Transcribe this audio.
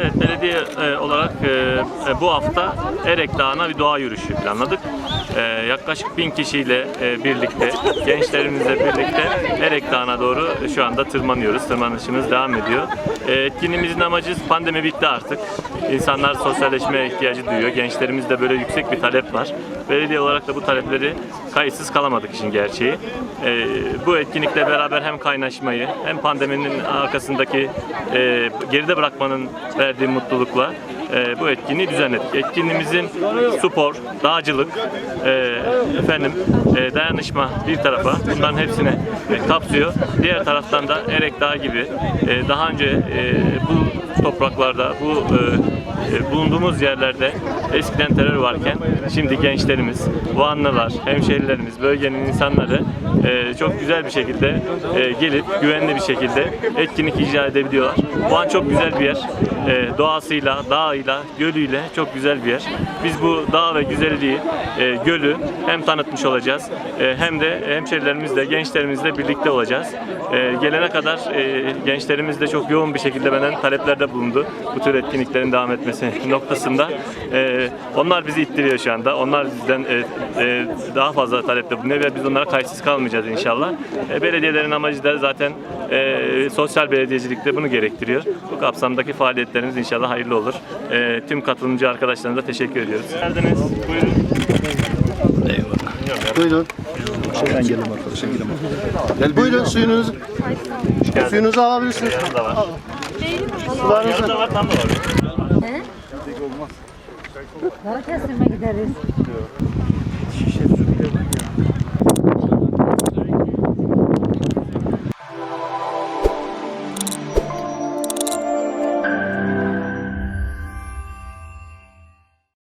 Evet, belediye e, olarak e, e, bu hafta Erek Dağı'na bir doğa yürüyüşü planladık. Yaklaşık bin kişiyle birlikte, gençlerimizle birlikte Erek Dağı'na doğru şu anda tırmanıyoruz. Tırmanışımız devam ediyor. E, etkinliğimizin amacı pandemi bitti artık. İnsanlar sosyalleşmeye ihtiyacı duyuyor. Gençlerimizde böyle yüksek bir talep var. Belediye olarak da bu talepleri kayıtsız kalamadık işin gerçeği. E, bu etkinlikle beraber hem kaynaşmayı hem pandeminin arkasındaki e, geride bırakmanın verdiği mutlulukla e, bu etkinliği düzenledik. Etkinliğimizin spor, dağcılık, e, efendim e, dayanışma bir tarafa bunların hepsini e, kapsıyor. Diğer taraftan da Erek Dağı gibi e, daha önce e, bu topraklarda, bu e, e, bulunduğumuz yerlerde eskiden terör varken şimdi gençlerimiz, Vanlılar, hemşehrilerimiz, bölgenin insanları e, çok güzel bir şekilde e, gelip güvenli bir şekilde etkinlik icra edebiliyorlar. Van çok güzel bir yer. E, doğasıyla, dağıyla, gölüyle çok güzel bir yer. Biz bu dağ ve güzelliği, e, gölü hem tanıtmış olacağız e, hem de hemşehrilerimizle, gençlerimizle birlikte olacağız. E, gelene kadar gençlerimiz de çok yoğun bir şekilde benden taleplerde bulundu. Bu tür etkinliklerin devam etmesi noktasında. Onlar bizi ittiriyor şu anda. Onlar bizden daha fazla talepte bulunuyor ve biz onlara kayıtsız kalmayacağız inşallah. Belediyelerin amacı da zaten sosyal belediyecilikte bunu gerektiriyor. Bu kapsamdaki faaliyetleriniz inşallah hayırlı olur. E, tüm katılımcı arkadaşlarımıza teşekkür ediyoruz. Geldiniz. Buyurun. Buyurun. Ben geldim arkadaşım geldim. Gel buyurun suyunuzu. Suyunuzu alabilirsiniz. Yanında var. Sularınızı. Yanında var, tam da var. Balıkesir'e gideriz.